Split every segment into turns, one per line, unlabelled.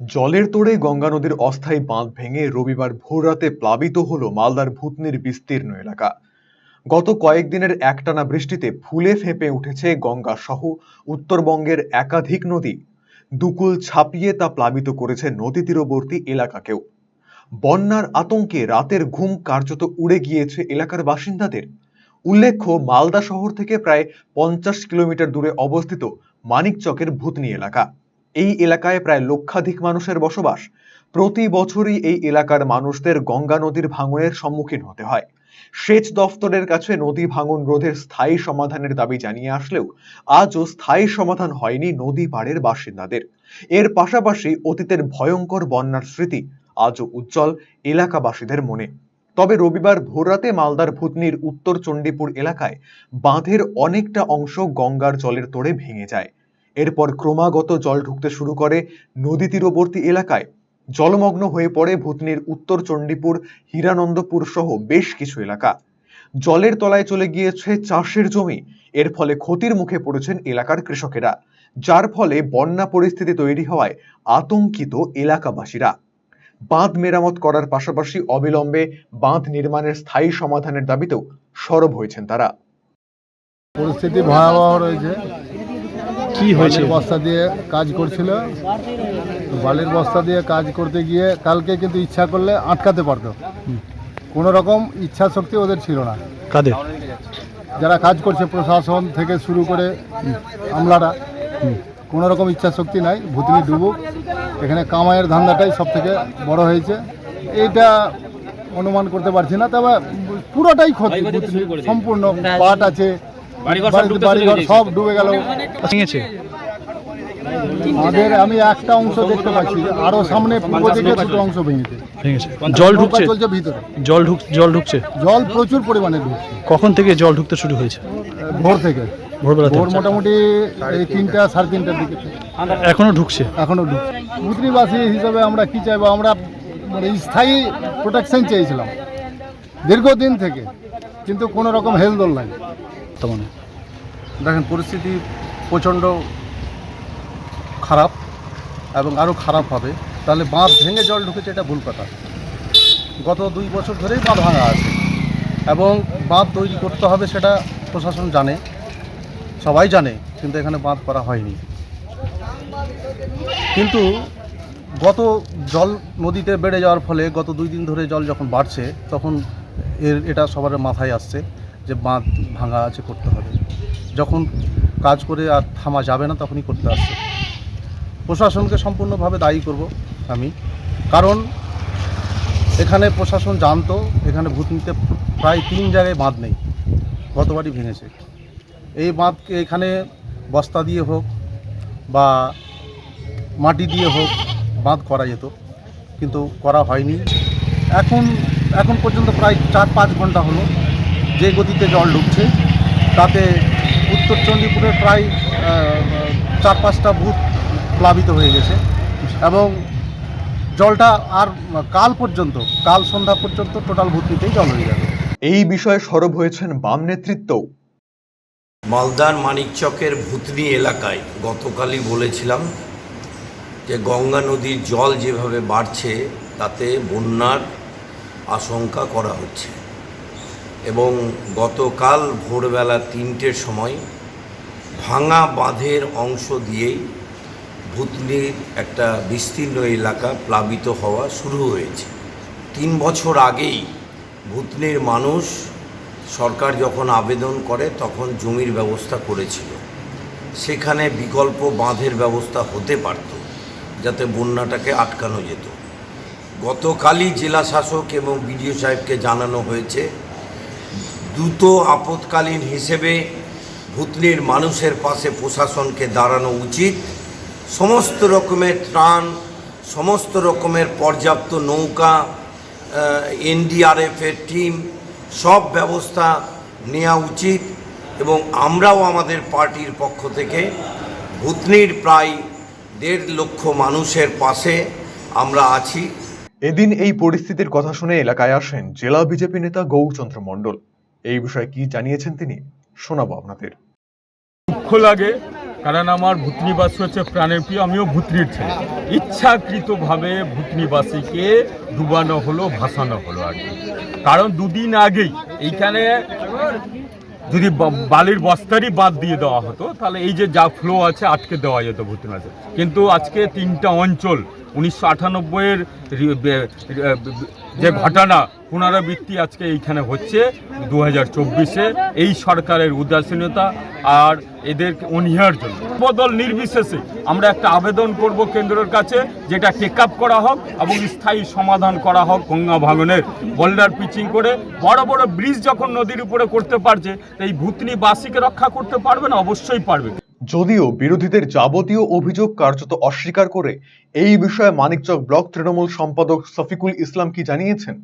জলের তোড়ে গঙ্গা নদীর অস্থায়ী বাঁধ ভেঙে রবিবার ভোররাতে প্লাবিত হলো মালদার ভূতনির বিস্তীর্ণ এলাকা। গত কয়েকদিনের একটানা বৃষ্টিতে ফুলে ফেঁপে উঠেছে গঙ্গা সহ উত্তরবঙ্গের একাধিক নদী। দুকুল ছাপিয়ে তা প্লাবিত করেছে নদী তীরবর্তী এলাকাকেও। বন্যার আতঙ্কে রাতের ঘুম কার্যত উড়ে গিয়েছে এলাকার বাসিন্দাদের। উল্লেখ্য, মালদা শহর থেকে প্রায় পঞ্চাশ কিলোমিটার দূরে অবস্থিত মানিকচকের ভূতনি এলাকা। এই এলাকায় প্রায় লক্ষাধিক মানুষের বসবাস। প্রতি বছরই এই এলাকার মানুষদের গঙ্গা নদীর ভাঙনের সম্মুখীন হতে হয়। সেচ দফতরের কাছে নদী ভাঙন রোধের স্থায়ী সমাধানের দাবি জানিয়ে আসলেও আজও স্থায়ী সমাধান হয়নি নদী পাড়ের বাসিন্দাদের। এর পাশাপাশি অতীতের ভয়ঙ্কর বন্যার স্মৃতি আজও উজ্জ্বল এলাকাবাসীদের মনে। তবে রবিবার ভোররাতে মালদার ভূতনির উত্তর চণ্ডীপুর এলাকায় বাঁধের অনেকটা অংশ গঙ্গার জলের তোড়ে ভেঙে যায়। এরপর ক্রমাগত জল ঢুকতে শুরু করে নদী তীরবর্তী এলাকায়। জলমগ্ন হয়ে পড়ে ভূতনির উত্তর চণ্ডীপুর, হীরানন্দপুর সহ বেশ কিছু এলাকা। জলের তলায় চলে গিয়েছে চাষের জমি। এর ফলে ক্ষতির মুখে পড়েছেন এলাকার কৃষকেরা, যার ফলে বন্যা পরিস্থিতি তৈরি হওয়ায় আতঙ্কিত এলাকাবাসীরা। বাঁধ মেরামত করার পাশাপাশি অবিলম্বে বাঁধ নির্মাণের স্থায়ী সমাধানের দাবিতেও সরব হয়েছেন তারা।
পরিস্থিতি ভয়াবহ রয়েছে।
কি হয়েছে?
বস্তা দিয়ে কাজ করছিল। বালির বস্তা দিয়ে কাজ করতে গিয়ে কালকে কিন্তু ইচ্ছা করলে আটকাতে পারতো। কোনো রকম ইচ্ছা শক্তি ওদের ছিল না।
কাদের?
যারা কাজ করছে প্রশাসন থেকে শুরু করে আমলারা কোনো রকম ইচ্ছা শক্তি নাই। ভূতনি ডুবুক। এখানে কামাইয়ের ধান্দাটাই সব থেকে বড় হয়েছে। এইটা অনুমান করতে পারছি না তবে পুরোটাই ক্ষতি। সম্পূর্ণ পাট আছে। বাড়িঘর সব ডুবে গেল।
ভেঙেছে।
আমাদের আমি একটা অংশ দেখতে পাচ্ছি আরও সামনে পূর্ব দিকে দুটো অংশ ভেঙেছে।
জল ঢুকছে?
চলছে ভিতরে।
জল ঢুক জল ঢুকছে?
জল প্রচুর পরিমাণে ঢুকছে।
কখন থেকে জল ঢুকতে শুরু হয়েছে?
ভোর থেকে।
ভোরবেলা
ভোর মোটামুটি এই তিনটা সাড়ে তিনটার দিকে।
এখনও ঢুকছে?
এখনও ঢুকছে। মুদ্রিবাসী হিসেবে আমরা কি চাইব? আমরা মানে স্থায়ী প্রোটেকশন চেয়েছিলাম দীর্ঘদিন থেকে কিন্তু কোনো রকম হেলদোল নাই।
তার মানে?
দেখেন পরিস্থিতি প্রচণ্ড খারাপ এবং আরও খারাপ হবে। তাহলে বাঁধ ভেঙে জল ঢুকেছে, এটা ভুল কথা। গত দুই বছর ধরেই বাঁধ ভাঙা আছে এবং বাঁধ তৈরি করতে হবে সেটা প্রশাসন জানে, সবাই জানে, কিন্তু এখানে বাঁধ করা হয়নি। কিন্তু গত জল নদীতে বেড়ে যাওয়ার ফলে গত দুই দিন ধরে জল যখন বাড়ছে, তখন এর, এটা সবার মাথায় আসছে যে বাঁধ ভাঙা আছে করতে হবে। যখন কাজ করে আর থামা যাবে না, তখনই করতে আসছে। প্রশাসনকে সম্পূর্ণভাবে দায়ী করব আমি। কারণ এখানে প্রশাসন জানতো, এখানে ভূতনিতে প্রায় তিন জায়গায় বাঁধ নেই, গতবারই ভেঙেছে। এই বাঁধকে এখানে বস্তা দিয়ে হোক বা মাটি দিয়ে হোক বাঁধ করা যেত, কিন্তু করা হয়নি। এখন এখন পর্যন্ত প্রায় চার পাঁচ ঘণ্টা হলো, যে গতিতে জল ঢুকছে, তাতে উত্তর চণ্ডীপুরের প্রায় চার পাঁচটা বুথ প্লাবিত হয়ে গেছে। এবং জলটা আর কাল পর্যন্ত কাল সন্ধ্যা পর্যন্ত টোটাল ভূতনিতেই জল হয়ে যাবে।
এই বিষয়ে সরব হয়েছেন বাম নেতৃত্ব।
মালদার মানিকচকের ভূতনি এলাকায় গতকালই বলেছিলাম যে গঙ্গা নদীর জল যেভাবে বাড়ছে তাতে বন্যার আশঙ্কা করা হচ্ছে। এবং গতকাল ভোরবেলা তিনটের সময় ভাঙা বাঁধের অংশ দিয়েই ভূতনির একটা বিস্তীর্ণ এলাকা প্লাবিত হওয়া শুরু হয়েছে। তিন বছর আগেই ভূতনির মানুষ সরকার যখন আবেদন করে, তখন জমির ব্যবস্থা করেছিল। সেখানে বিকল্প বাঁধের ব্যবস্থা হতে পারত, যাতে বন্যাটাকে আটকানো যেত। গতকালই জেলা শাসক এবং বিডিও সাহেবকে জানানো হয়েছে, দ্রুত আপৎকালীন হিসেবে ভূতনির মানুষের পাশে প্রশাসনকে দাঁড়ানো উচিত। সমস্ত রকমের ত্রাণ, সমস্ত রকমের পর্যাপ্ত নৌকা এনডিআরএফের টিম সব ব্যবস্থা নেওয়া উচিত এবং আমরাও আমাদের পার্টির পক্ষ থেকে ভূতনির প্রায় দেড় লক্ষ মানুষের পাশে আমরা আছি।
এদিন এই পরিস্থিতির কথা শুনে এলাকায় আসেন জেলা বিজেপি নেতা গৌরচন্দ্র মণ্ডল। এই বিষয়ে কি জানিয়েছেন তিনি? শোনাবো আপনাদের।
দুঃখ লাগে, কারণ আমার ভূতনিবাসী হচ্ছে প্রাণের প্রিয়, আমিও ভূতনির ছেলে। ইচ্ছাকৃতভাবে ভূতনিবাসীকে ডুবানো হলো, ভাসানো হলো আর কি কারণ দুদিন আগেই এইখানে যদি বালির বস্তারই বাদ দিয়ে দেওয়া হতো, তাহলে এই যে যা ফ্লো আছে, আটকে দেওয়া যেত ভূতনাথে কিন্তু আজকে তিনটা অঞ্চল, উনিশশো আটানব্বইয়ের যে ঘটনা, পুনরাবৃত্তি আজকে এইখানে হচ্ছে দু হাজার চব্বিশে, এই সরকারের উদাসীনতা আর এদের অনীহার জন্য। বদল নির্বিশেষে আমরা একটা আবেদন করব কেন্দ্রের কাছে, যেটা টেক আপ করা হোক এবং স্থায়ী সমাধান করা হোক গঙ্গা ভাঙনের। বোল্ডার পিচিং করে বড় বড় ব্রিজ যখন নদীর উপরে করতে পারছে এই ভূতনি বাসীকে রক্ষা করতে পারবে না? অবশ্যই পারবে।
যদিও বিরোধীদের যাবতীয় অভিযোগ কার্যত অস্বীকার করে, এই বিষয়ে মানিকচক ব্লক তৃণমূল সম্পাদক শফিকুল ইসলাম কি জানিয়েছেন?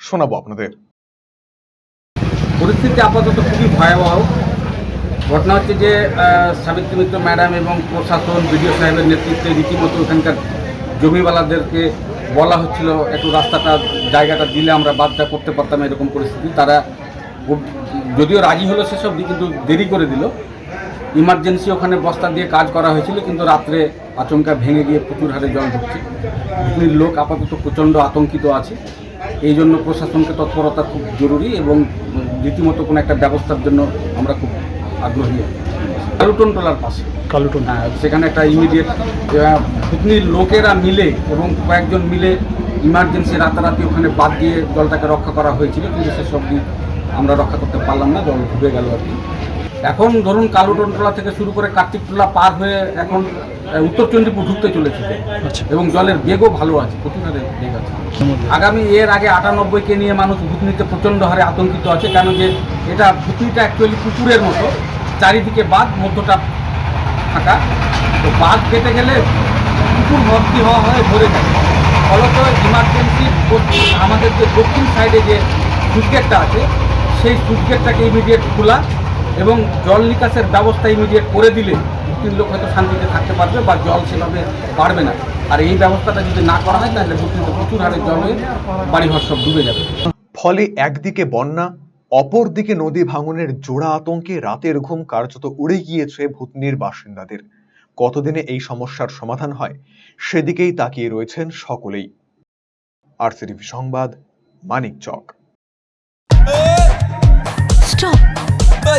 শোনাবো আপনাদের।
পরিস্থিতি আপাতত খুবই ভয়াবহ। ঘটনা হচ্ছে যে সাবিত্রী মিত্র ম্যাডাম এবং প্রশাসন, বিডিও সাহেবের নেতৃত্বে রীতিমতো ওখানকার জমিওয়ালাদেরকে বলা হচ্ছিল, একটু রাস্তাটা, জায়গাটা দিলে আমরা বাদটা করতে পারতাম। এরকম পরিস্থিতি। তারা যদিও রাজি হলো সেসব কিন্তু দেরি করে দিল। ইমার্জেন্সি ওখানে বস্তা দিয়ে কাজ করা হয়েছিল কিন্তু রাত্রে আচমকা ভেঙে গিয়ে প্রচুর হারে জল ঢুকছে। পুকুরির লোক আপাতত প্রচণ্ড আতঙ্কিত আছে। এই জন্য প্রশাসনকে তৎপরতা খুব জরুরি এবং রীতিমতো কোনো একটা ব্যবস্থার জন্য আমরা খুব আগ্রহী। কালুটন টলার পাশে।
কালুটন।
হ্যাঁ, সেখানে একটা ইমিডিয়েট ভুতনির লোকেরা মিলে এবং কয়েকজন মিলে ইমার্জেন্সি রাতারাতি ওখানে বাদ দিয়ে জলটাকে রক্ষা করা হয়েছিল কিন্তু সেসব আমরা রক্ষা করতে পারলাম না জল ডুবে গেল আর কি। এখন ধরুন কালুটনটোলা থেকে শুরু করে কার্তিকটোলা পার হয়ে এখন উত্তর চণ্ডীপুর ঢুকতে চলেছে
আচ্ছা।
এবং জলের বেগও ভালো আছে প্রচুর হারে বেগ আছে। আগামী এর আগে আটানব্বইকে নিয়ে মানুষ ভুতনিতে প্রচণ্ড হারে আতঙ্কিত আছে কেন যে এটা ভুতনিটা অ্যাকচুয়ালি পুকুরের মতো। চারিদিকে বাঁধ মধ্যটা ফাঁকা। তো বাঁধ কেটে গেলে পুকুর ভর্তি হওয়া হয় ভরে যায়। ফলত ইমার্জেন্সি আমাদের যে দক্ষিণ সাইডে যে সুইচগেটটা আছে সেই সুইচগেটটাকে ইমিডিয়েট খোলা। এবং জল নিকাশের ব্যবস্থা ইমিডিয়েট করে দিলে তিন লোক হয়তো শান্তিতে থাকতে পারবে বা জল সেভাবে বাড়বে না। আর এই ব্যবস্থাটা যদি না করা হয়, তাহলে ভুতনিতে প্রচুর হারে জল বাড়িঘর সব ডুবে যাবে।
ফলে একদিকে বন্যা, অপরদিকে নদী ভাঙনের জোড়া আতঙ্কে রাতের ঘুম কার্যত উড়ে গিয়েছে ভূতনির বাসিন্দাদের। কতদিনে এই সমস্যার সমাধান হয়, সেদিকেই তাকিয়ে রয়েছেন সকলেই। আরসিটিভি সংবাদ, মানিকচক।
স্টপ